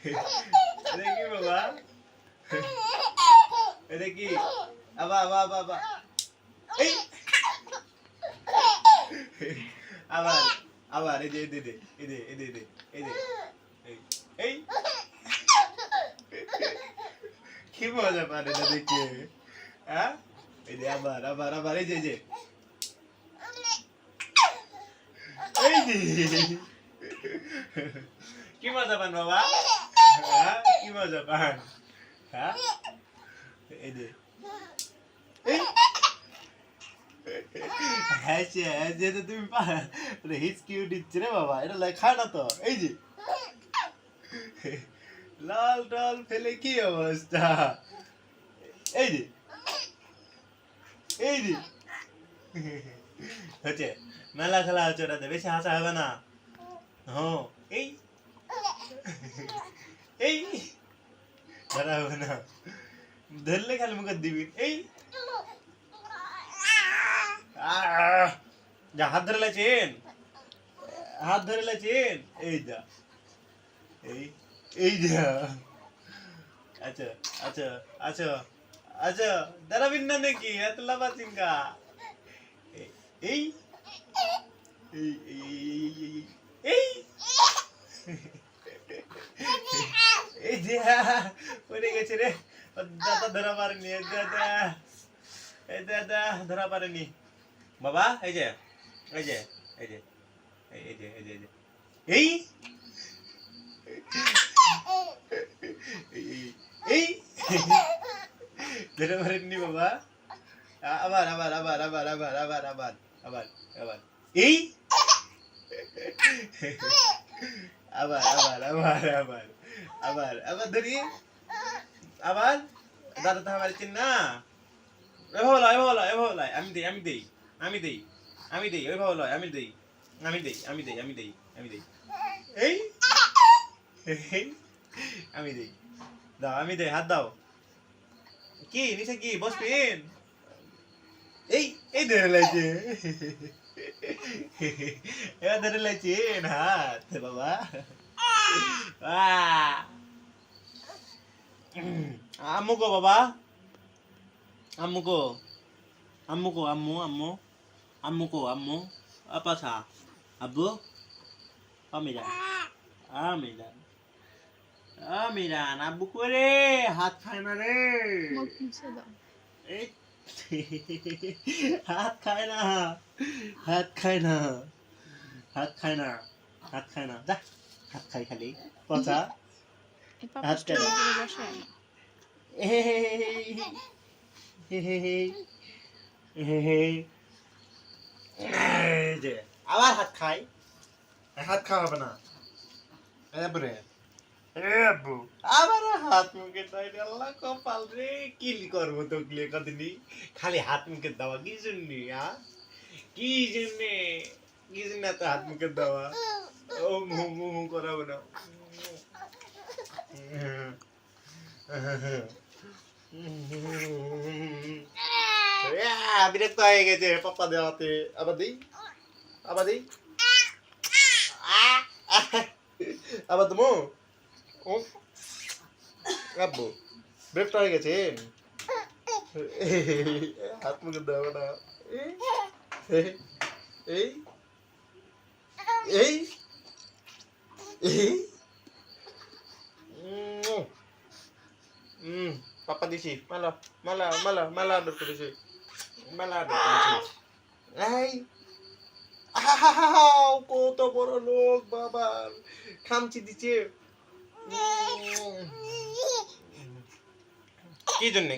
এটা কি বাবা এটা কি আবা আবা আবা আবা এই আবার আবার এই যে এই দে এই দে এই দে দে এই দে এই কি মজা পারে এটা দেখে হ্যাঁ এই যে আবার আবার আবার এই যে যে এই যে কি মজা পান বাবা হ্যাঁ হ্যাঁ হ্যাঁ হ্যাঁ তুমি রে বাবা এটা লেখা না তো এই যে লাল টাল ফেলে কি অবস্থা এই যে এই যে হচ্ছে মেলা খেলা হচ্ছে ওটাতে বেশি হাসা হবে না হ্যাঁ এই এই হবে না ধরলে খালি মুখে দিবি এই যা হাত ধরে লাইছেন হাত ধরে লাইছেন এই যা এই এই যা আচ্ছা আচ্ছা আচ্ছা আচ্ছা দাঁড়াবিন না নাকি এত লাভা চিঙ্কা এই এই এই এই এই এই যে পড়ে গেছে রে। দাদা ধরা পারেনি দাদা। এই দাদা ধরা পারেনি বাবা, এই যে এই যে এই যে এই যে এই যে, এই এই? এই এই বাবা। আবার আবার আবার আবার আবার আবার আবার আবার আবার। এই? আবার আবার আবার আবার আবার আবার ধরি। আবার? দাদা তো আমার চিন না। এভাবে লয় এভাবে লয় এভাবে লয়। আমি দেই আমি দেই আমি দেই আমি দেই ওইভাবে লয়, আমি দেই আমি দেই আমি দেই আমি দেই আমি দেই। এই আমি দেই। দাও, আমি দেই, হাত দাও। কি, নিচে কি, বসবেন? এই এই ধরে লাগছে এবার ধরে লাইছেন হাত বাবা। আম্মুকো বাবা। আম্মুকো। আম্মুকো আম্মু আম্মু। আম্মুকো আম্মু। আপাসা আব্বু। আমিরা আমিরা আমিরা আব্বু করে হাত খায় না রে। এই হাত খায় না হাত খায় না হাত খায় না হাত খায় না। যা হাত খাই খালি পচা। হাত স্টুডিও কেন? করে বসে এই যে আবার হাত খাই। হাত খাওয়া হবে না। এবারে এ আব্বু আবার হাত মুখে দাই আল্লাহ কপাল রে কি করব তো গিয়ে কদিনই খালি হাত মুখে দেওয়া কি জন্য হ্যাঁ কি জন্যে কি জন্য এত হাত মুখে দেওয়া ও মু মু মু করাবো না বিরক্ত হয়ে গেছে পাপ্পা দেওয়াতে আবার দিই আবার দিই আবার দেবো ও আব্বু বিরক্ত হয়ে গেছে হাত মুখে দেওয়া না এই এই এই উম, পাপা দিছি মালা মালা মালা মালা অর্ডার করেছি। মালা অর্ডার করেছি। এই। কত বড় লোক বাবা খামচি দিচ্ছে কি জন্যে?